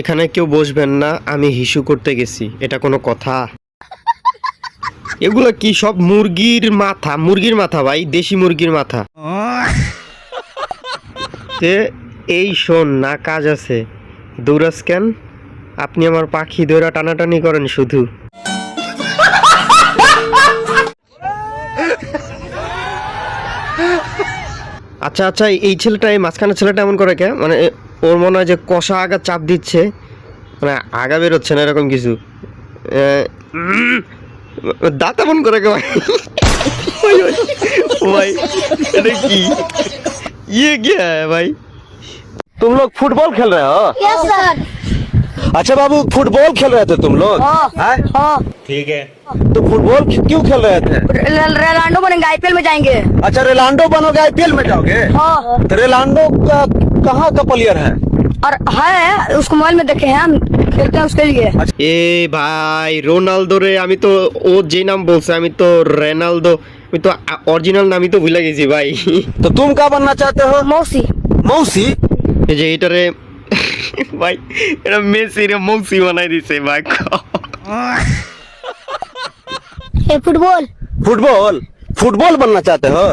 এখানে কেউ বসবেন না, আমি হিসু করতে গেছি, এটা কোনো কথা। এগুলো কি সব মুরগির মাথা? মুরগির মাথা ভাই, দেশি মুরগির মাথা। এই শোন না, কাজ আছে। দৌড়াস কেন আপনি আমার পাখি দৌড়া টানাটানি করেন শুধু। আচ্ছা আচ্ছা এই ছেলেটা এই মাঝখানে ছেলেটা এমন করে কে? মানে ওর মনে হয় যে কষা আগা চাপ দিচ্ছে মানে আগা বেরোচ্ছে না এরকম কিছু এ, উম, দাঁত এমন করে কে ভাই ওই, ওই, ও ভাই এটা কি ইয়ে কি হ্যাঁ ভাই तुम लोग फुटबॉल खेल रहे हो यस सर अच्छा बाबू फुटबॉल खेल रहे थे तुम लोग हाँ। हैं? हाँ तो फुटबॉल क्यों खेल रहे थे रोनाल्डो बनेंगे आईपीएल में जाएंगे अच्छा रेलांडो बनोगे आईपीएल में जाओगे हाँ तो रेलांडो का कहाँ का प्लेयर है और है उसको मोबाइल में देखे हैं हम खेलते हैं उसके लिए এ ভাই রোনালদো রে আমি তো ও যে নাম বলছে আমি তো রেনালদো আমি তো অরিজিনাল নামই তো ভুলে গেছি ভাই तो तुम क्या बनना चाहते हो मौसी मौसी এই যে এটারে ভাই এটা মেসি রে মৌসি বানাই দিছে ভাই ए फुटबॉल फुटबॉल फुटबॉल बनना चाहते हो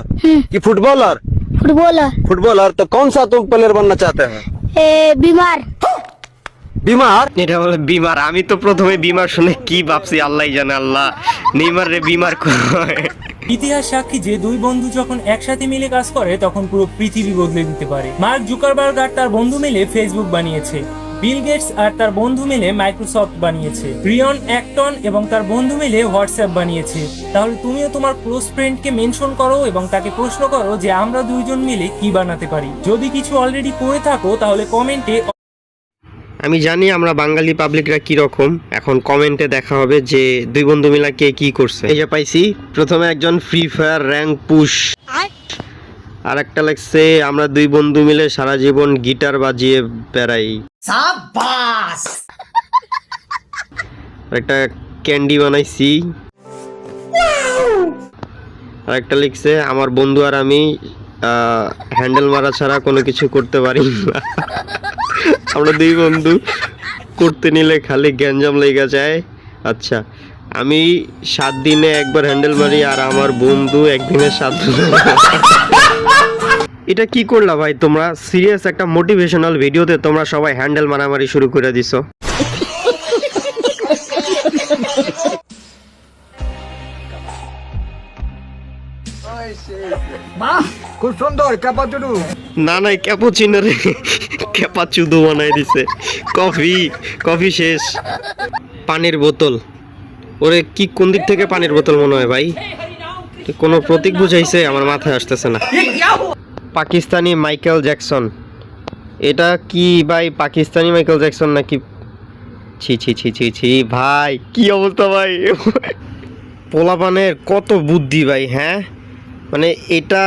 कि फुटबॉलर फुटबॉलर फुटबॉलर तो कौन सा तुम प्लेयर बनना चाहते हो ए बीमार बीमार এটা বলে বিমার আমি তো প্রথমে বিমার শুনে কি ভাবছি আল্লাহ জানে আল্লাহ নেইমার রে বিমার কয় ইতিহাস সাক্ষী যে দুই বন্ধু যখন একসাথে মিলে কাজ করে তখন পুরো পৃথিবী বদলে দিতে পারে মার্ক জুকারবার্গ আর তার বন্ধু মিলে ফেসবুক বানিয়েছে বিল গেটস আর তার বন্ধু মিলে মাইক্রোসফট বানিয়েছে। রিয়ন অ্যাক্টন এবং তার বন্ধু মিলে হোয়াটসঅ্যাপ বানিয়েছে। তাহলে তুমিও তোমার ক্লোজ ফ্রেন্ডকে মেনশন করো এবং তাকে প্রশ্ন করো যে আমরা দুইজন মিলে কি বানাতে পারি। যদি কিছু অলরেডি করে থাকো তাহলে কমেন্টে আমি জানি আমরা বাঙালি পাবলিকরা কি রকম এখন কমেন্টে দেখা হবে যে দুই বন্ধু মিলা কে কি করছে। এই যে পাইছি প্রথমে একজন ফ্রি ফায়ার র্যাঙ্ক পুশ আর একটা লাগছে আমরা দুই বন্ধু মিলে সারা জীবন গিটার বাজিয়ে বেড়াই। আর একটা ক্যান্ডি বানাইছি। একটা লিখছে, আমার বন্ধু আর আমি হ্যান্ডেল মারা ছাড়া কোনো কিছু করতে পারি না। আমরা দুই বন্ধু করতে নিলে খালি গ্যাঞ্জাম লেগে যায়। আচ্ছা আমি সাত দিনে একবার হ্যান্ডেল মারি আর আমার বন্ধু একদিনে সাত এটা কি করলা ভাই? তোমরা সিরিয়াস একটা মোটিভেশনাল ভিডিওতে তোমরা সবাই হ্যান্ডেল মারামারি শুরু করে দিছো। খুব সুন্দর ক্যাপাচুডু না নাই ক্যাপুচিনো রে ক্যাপাচুদো বানাই দিছে। কফি কফি শেষ। পানির বোতল। ওরে কি কোন দিক থেকে পানির বোতল মনে হয় ভাই? কোনো প্রতীক বুঝাইছে আমার মাথায় আসতেছে না। Pakistani Michael Jackson. এটা কি ভাই, পাকিস্তানি মাইকেল জ্যাকসন নাকি? ছি ছি ছি ছি ছি, ভাই, কি অবস্থা ভাই? পোলাপানের কত বুদ্ধি ভাই হ্যাঁ? মানে এটা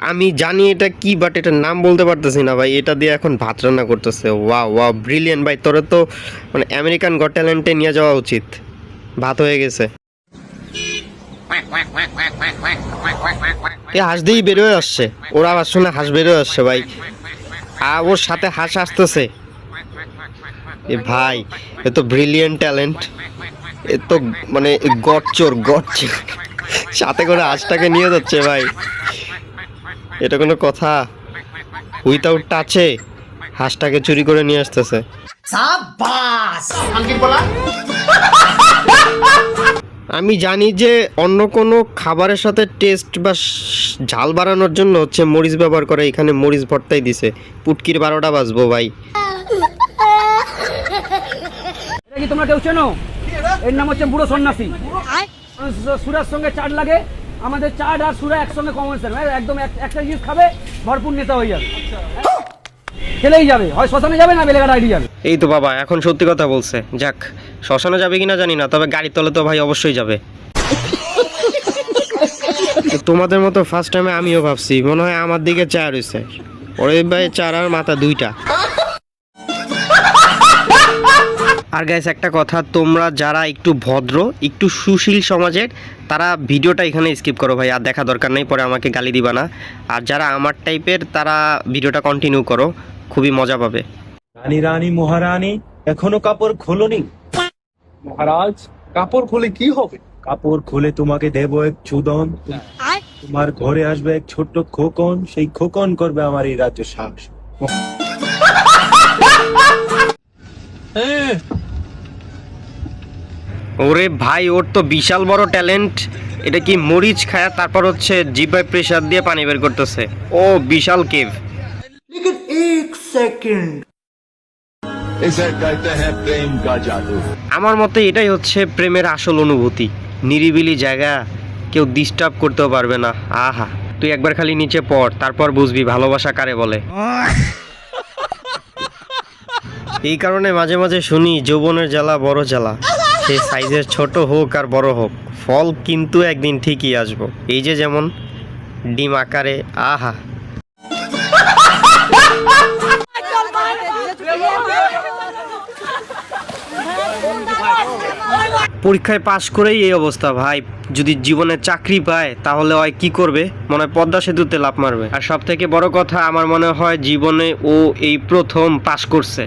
আমি জানি এটা কি বাট এটার নাম বলতে পারতেছি না ভাই। এটা দিয়ে এখন ভাত রান্না করতেছে। ওয়া ওয়া ব্রিলিয়ান ভাই। তোর তো মানে আমেরিকান গট ট্যালেন্টে নিয়ে যাওয়া উচিত। ভাত হয়ে গেছে। এ হাঁস দিয়েই বেরোয় আসছে। ওর আবার শুনে হাঁস বেরোয় আসছে ভাই। আর ওর সাথে হাঁস আসতেছে। এ ভাই এ তো ব্রিলিয়ান্ট ট্যালেন্ট এ তো মানে গটচোর গটচোর সাথে করে হাঁসটাকে নিয়ে যাচ্ছে ভাই। এটা কোনো কথা। উইথাউট টাচে হাঁসটাকে চুরি করে নিয়ে আসতেছে। আমি জানি যে অন্য কোনো খাবারের সাথে টেস্ট বা ঝাল বাড়ানোর জন্য হচ্ছে মরিচ ব্যবহার করে। এখানে মরিচ ভর্তাই দিছে। পুটকির বারোটা বাজবো ভাই। তোমরা কেউ চেনো? এর নাম হচ্ছে বুড়ো সন্ন্যাসী। সুরার সঙ্গে চাট লাগে। আমাদের চাট আর সুরা একসঙ্গে কম্বিনেশন একদম এক- একটা জিনিস খাবে, ভরপুর নেতা হয়ে যাবে। খেলেই যাবে। হয় শ্মশানে যাবে না বেলেঘাট আইডি যাবে। এই তো বাবা এখন সত্যি কথা বলছে। যাক শ্মশানে যাবে কিনা জানি না তবে গাড়ির তলে তো ভাই অবশ্যই যাবে। তোমাদের মতো ফার্স্ট টাইমে আমিও ভাবছি মনে হয় আমার দিকে চা রয়েছে ওরে ভাই চার আর মাথা দুইটা। আর গাইস একটা কথা তোমরা যারা একটু ভদ্র একটু সুশীল সমাজের তারা ভিডিওটা এখানে স্কিপ করো ভাই আর দেখা দরকার নেই পরে আমাকে গালি দিবা না। আর যারা আমার টাইপের তারা ভিডিওটা কন্টিনিউ করো। খুবই মজা পাবে। রানী রানী মহারানী এখনও কাপড় খোলনি? মহারাজ কাপড় খুলে কি হবে? কাপড় খুলে তোমাকে দেব এক চুদন। তোমার ঘরে আসবে এক ছোট্ট খোকন। সেই খোকন করবে আমার এই রাজ্য সাহস। ওরে ভাই ওর তো বিশাল বড় ট্যালেন্ট। এটা কি মরিচ খায়া তারপর হচ্ছে জিভায় প্রেসার দিয়ে পানি বের করতেছে। ও বিশাল কেভ সেকেন্ড আমার মতে এটাই হচ্ছে প্রেমের আসল অনুভূতি। নিরিবিলি জায়গা কেউ ডিস্টার্ব করতেও পারবে না। আহা তুই একবার খালি নিচে পড় তারপর বুঝবি ভালোবাসা কারে বলে। এই কারণে মাঝে মাঝে শুনি যৌবনের জ্বালা বড় জ্বালা। সে সাইজের ছোট হোক আর বড় হোক ফল কিন্তু একদিন ঠিকই আসব। এই যে যেমন ডিম আকারে আহা। পরীক্ষায় পাশ করেই এই অবস্থা, ভাই। যদি জীবনে চাকরি পায়, তাহলে ওই কি করবে? মনে হয় পদ্মা সেতুতে লাভ মারবে। আর সব থেকে বড় কথা, আমার মনে হয় জীবনে ও এই প্রথম পাশ করছে।